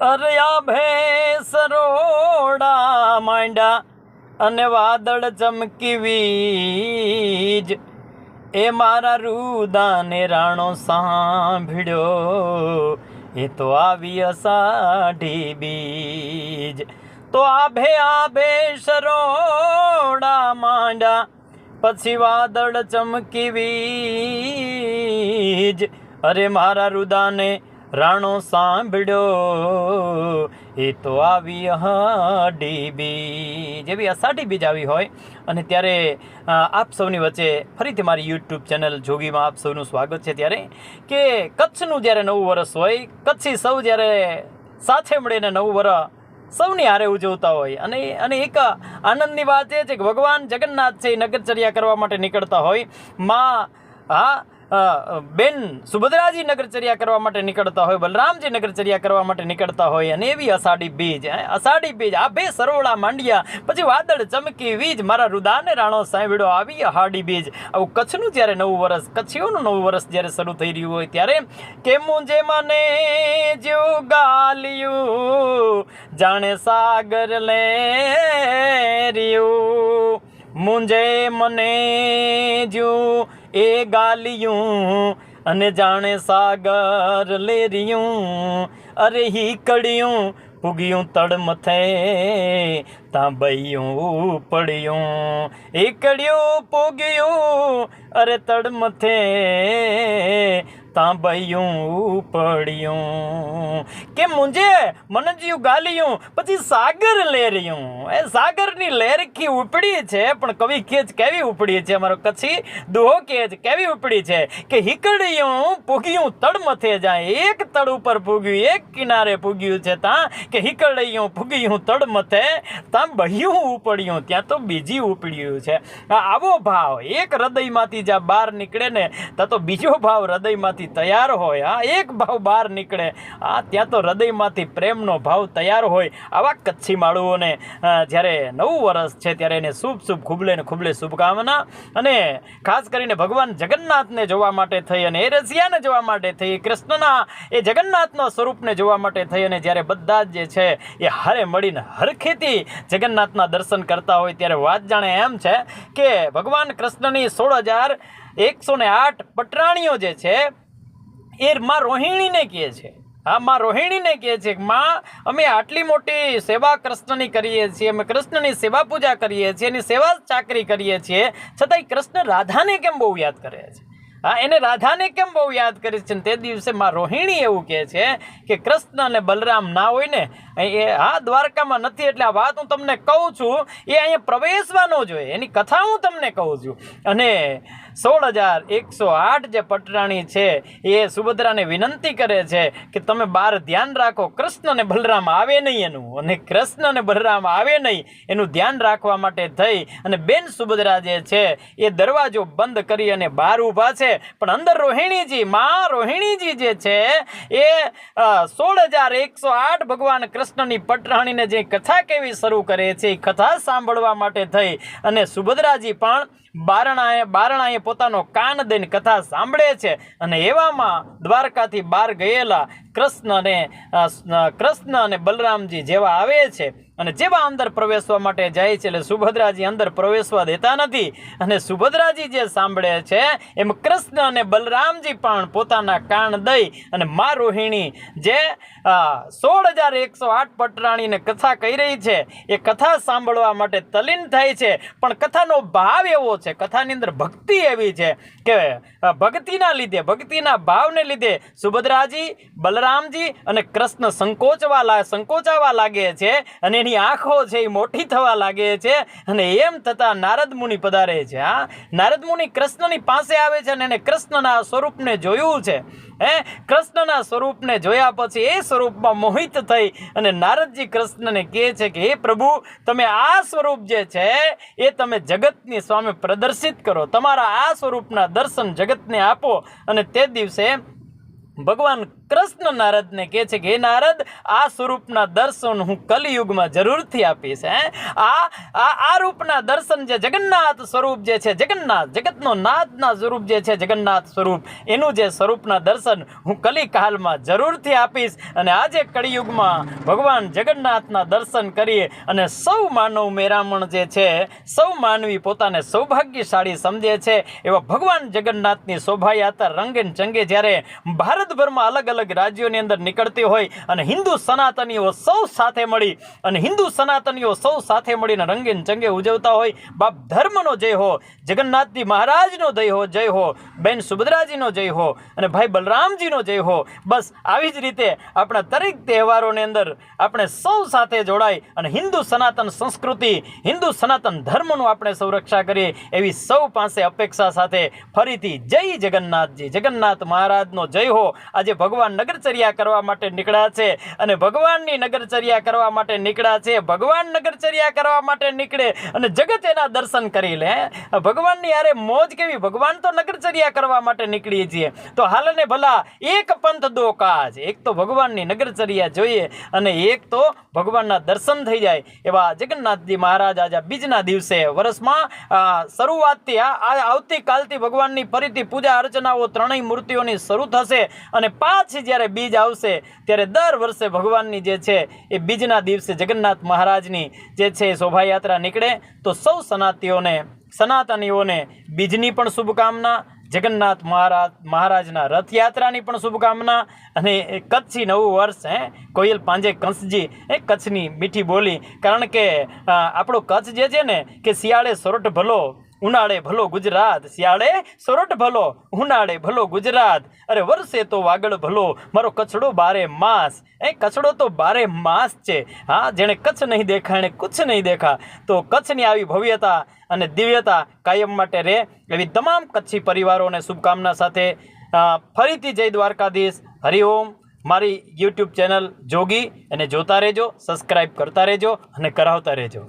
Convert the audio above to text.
અરે આ ભેસરોડા માંડ્યા અને વાદળ ચમકી વીજ. એ મારા રુદાને રાણો સાંભળ્યો. એ તો આવી અસાઢી બીજ. તો આભે આભે સરોડા માંડ્યા, પછી વાદળ ચમકી વીજ. અરે મારા રુદાને રાણો સાંભળ્યો. એ તો આવી અહાડી બીજ. એવી અષાઢી બીજ આવી હોય. અને ત્યારે આપ સૌની વચ્ચે ફરીથી મારી યુટ્યુબ ચેનલ જોગીમાં આપ સૌનું સ્વાગત છે ત્યારે કે કચ્છનું જ્યારે નવું વર્ષ હોય, કચ્છી સૌ જ્યારે સાથે મળીને નવું વરસ સૌની હારે ઉજવતા હોય. અને અને એક આનંદની વાત એ છે કે ભગવાન જગન્નાથ છે એ નગરચર્યા કરવા માટે નીકળતા હોય. માં, હા બેન સુભદ્રાજી નગરચર્યા કરવા માટે નીકળતા હોય, બલરામજી નગરચર્યા કરવા માટે નીકળતા હોય અને એવી અષાઢી બીજ અષાઢી બીજ, આ બે સરોળા માંડ્યા, પછી વાદળ ચમકી, વીજ મારા રુદાને રાણો સાંભળ્યો, આવી હાડી બીજ. આવું કચ્છનું જ્યારે નવું વર્ષ, કચ્છીઓનું નવું વર્ષ જ્યારે શરૂ થઈ રહ્યું હોય ત્યારે કે મુંજે મને જો ગાલિયું? જાણે સાગર લે રહ્યું. મુંજે મને જો એ ગાલિયું અને જાણે સાગર લેરિયું. અરે હી કડિયું પુગ્યું તડ મથે તાંબૈયું પડ્યું. એકડ્યું પૂગ્યું અરે તડ મથે તાંબૈયું પડ્યું કે મુંજે? મને જીવ ગાલિયું, પછી સાગર લેરિયું. એ સાગરની લેરખી ઉપડી છે, પણ કવિ કેજ કેવી ઉપડી છે? અમારો કચ્છી દુહો કેજ કેવી ઉપડી છે? કે હિકડિયું, પૂગ્યું તડ મથે જાય. એક તડ ઉપર પૂગ્યું, એક કિનારે પૂગ્યું છે ત્યાં કે હિકડિયું, પૂગ્યું તડ મથે ત્યાં બહ્યું ઉપડ્યું. ત્યાં તો બીજી ઉપડ્યું છે. આવો ભાવ. એક હૃદયમાંથી જ્યાં બહાર નીકળે ને, ત્યાં તો બીજો ભાવ હૃદયમાંથી તૈયાર હોય, હા, એક ભાવ બહાર નીકળે આ ત્યાં તો હૃદયમાંથી પ્રેમનો ભાવ તૈયાર હોય. આવા કચ્છી માળુઓને જ્યારે નવું વર્ષ છે ત્યારે એને શુભ શુભ ખૂબલે ને ખૂબલે શુભકામના અને ખાસ કરીને ભગવાન જગન્નાથને જોવા માટે થઈ અને એ રસિયાને જોવા માટે થઈ કૃષ્ણના, એ જગન્નાથના સ્વરૂપને જોવા માટે થઈ અને જ્યારે બધા જ જે છે એ હારે મળીને હરખેથી જગન્નાથના દર્શન કરતા હોય ત્યારે વાત જાણે એમ છે કે ભગવાન કૃષ્ણની સોળ હજાર એકસો ને આઠ પટરાણીઓ જે છે એ માં રોહિણીને કહે છે. હા, માં રોહિણીને કહે છે માં, અમે આટલી મોટી સેવા કૃષ્ણની કરીએ છીએ, અમે કૃષ્ણની સેવા પૂજા કરીએ છીએ, એની સેવા ચાકરી કરીએ છીએ. છતાંય કૃષ્ણ રાધાને કેમ બહુ યાદ કરે છે? હા, એને રાધાને કેમ બહુ યાદ કરે છે? તે દિવસે માં રોહિણી એવું કહે છે કે, કૃષ્ણ અને બલરામ ના હોય ને, એ હા દ્વારકામાં નથી, એટલે આ વાત હું તમને કહું છું, એ અહીંયા પ્રવેશવા ન જોઈએ. એની કથા હું તમને કહું છું. અને સોળ હજાર એકસો આઠ જે પટરાણી છે, એ સુભદ્રાને વિનંતી કરે છે કે તમે બાર ધ્યાન રાખો કૃષ્ણ અને બલરામ આવે નહીં એનું અને કૃષ્ણ અને બલરામ આવે નહીં એનું ધ્યાન રાખવા માટે થઈ અને બેન સુભદ્રા જે છે, એ દરવાજો બંધ કરી અને બહાર ઊભા છે. પણ અંદર રોહિણીજી, મા રોહિણીજી જે છે, એ સોળ હજાર એકસો આઠ ભગવાન કૃષ્ણની પટરાણીને જે કથા કેવી શરૂ કરે છે, એ કથા સાંભળવા માટે થઈ અને સુભદ્રાજી પણ બારણાએ બારણાએ પોતાનો કાન દઈને કથા સાંભળે છે અને એવામાં દ્વારકાથી બહાર ગયેલા કૃષ્ણ અને કૃષ્ણ અને બલરામજી જેવા આવે છે અને જેવા અંદર પ્રવેશવા માટે જાય છે એટલે સુભદ્રાજી અંદર પ્રવેશવા દેતા નથી અને સુભદ્રાજી જે સાંભળે છે એમ કૃષ્ણ અને બલરામજી પણ પોતાના કાન દઈ અને મા રોહિણી જે સોળ હજાર એકસો આઠ પટરાણીને કથા કહી રહી છે એ કથા સાંભળવા માટે તલીન થાય છે પણ કથાનો ભાવ એવો છે, કથાની અંદર ભક્તિ એવી છે કે ભક્તિના લીધે, ભક્તિના ભાવને લીધે સુભદ્રાજી બલરામજી અને કૃષ્ણ સંકોચવા લાગે સંકોચાવા લાગે છે અને એની આંખો છે એ મોટી થવા લાગે છે અને એમ થતાં નારદ મુનિ પધારે છે, હા? નારદ મુનિ કૃષ્ણની પાસે આવે છે અને એને કૃષ્ણના સ્વરૂપને જોયું છે, હે? કૃષ્ણના સ્વરૂપને જોયા પછી એ સ્વરૂપમાં મોહિત થઈ અને નારદજી કૃષ્ણને કહે છે કે, હે પ્રભુ, તમે આ સ્વરૂપ જે છે એ તમે જગતની સામે પ્રદર્શિત કરો. તમારા આ સ્વરૂપના દર્શન જગતને આપો અને તે દિવસે ભગવાન કૃષ્ણ નારદને કહે છે કે, હે નારદ, આ સ્વરૂપના દર્શન હું કલિયુગમાં જરૂરથી આપીશ, હે? આ આ આ રૂપના દર્શન જે જગન્નાથ સ્વરૂપ જે છે, જગન્નાથ, જગતનો નાથના સ્વરૂપ જે છે, જગન્નાથ સ્વરૂપ, એનું જે સ્વરૂપના દર્શન હું કલિકાલમાં જરૂરથી આપીશ અને આજે કળિયુગમાં ભગવાન જગન્નાથના દર્શન કરીએ અને સૌ માનવ મેરામણ જે છે, સૌ માનવી પોતાને સૌભાગ્યશાળી સમજે છે. એવા ભગવાન જગન્નાથની શોભાયાત્રા રંગે ચંગે જ્યારે ભારતભરમાં અલગ અલગ રાજ્યોની અંદર નીકળતી હોય અને હિન્દુ સનાતનીઓ સૌ સાથે મળી અને હિન્દુ સનાતનીઓ સૌ સાથે મળીને રંગીન ચંગે ઉજવતા હોય. બાપ ધર્મનો જય હો, જગન્નાથજી મહારાજનો જય હો જય હો, બેન સુભદ્રાજીનો જય હો અને ભાઈ બલરામજીનો જય હો. બસ આવી જ રીતે આપણા દરેક તહેવારોની અંદર આપણે સૌ સાથે જોડાય અને હિન્દુ સનાતન સંસ્કૃતિ, હિન્દુ સનાતન ધર્મનું આપણે સૌ રક્ષા કરીએ એવી સૌ પાસે અપેક્ષા સાથે ફરીથી જય જગન્નાથજી, જગન્નાથ મહારાજનો જય હો. આજે ભગવાન નગરચર્યા કરવા માટે નીકળ્યા છે અને ભગવાનની નગરચર્યા કરવા માટે નીકળ્યા છે. ભગવાન નગરચર્યા કરવા માટે નીકળે અને જગત એના દર્શન કરી લે. ભગવાનની અરે મોજ કેવી? ભગવાન તો નગરચર્યા કરવા માટે નીકળીએ છીએ. તો હાલને ભલા, એક પંથ દો કાજ એક તો ભગવાનની નગરચર્યા જોઈએ અને એક તો ભગવાનના દર્શન થઈ જાય. એવા જગન્નાથજી મહારાજ આજે બીજના દિવસે વર્ષમાં શરૂઆતથી આવતીકાલથી ભગવાનની ફરીથી પૂજા અર્ચનાઓ ત્રણેય મૂર્તિઓની શરૂ થશે અને પાછી જ્યારે બીજ આવશે, ત્યારે દર વર્ષે ભગવાનની જે છે, એ બીજના દિવસે જગન્નાથ મહારાજની જે છે એ શોભાયાત્રા નીકળે, તો સૌ સનાતીઓને, સનાતનીઓને બીજની પણ શુભકામના, જગન્નાથ મહારાજ મહારાજના રથયાત્રાની પણ શુભકામના, અને કચ્છી નવું વર્ષ, હે, કોયલ પાંજે કંસજી, એ કચ્છની મીઠી બોલી. કારણ કે આપણો કચ્છ જે છે ને, કે શિયાળે સોરઠ ભલો ઉનાળે ભલો ગુજરાત, શિયાળે સોરઠ ભલો, ઉનાળે ભલો ગુજરાત. અરે વર્ષે તો વાગડ ભલો, મારો કચડો બારે માસ. એ કચડો તો બારે માસ છે. હા, જેણે કચ્છ નહીં દેખા, એણે કુછ નહીં દેખા. તો કચ્છની આવી ભવ્યતા અને દિવ્યતા કાયમ માટે રહે એવી તમામ કચ્છી પરિવારોને શુભકામના સાથે ફરીથી જય દ્વારકાધીશ. હરિઓમ મારી યુટ્યુબ ચેનલ જોગી, એને જોતા રહેજો સબસ્ક્રાઈબ કરતા રહેજો અને કરાવતા રહેજો.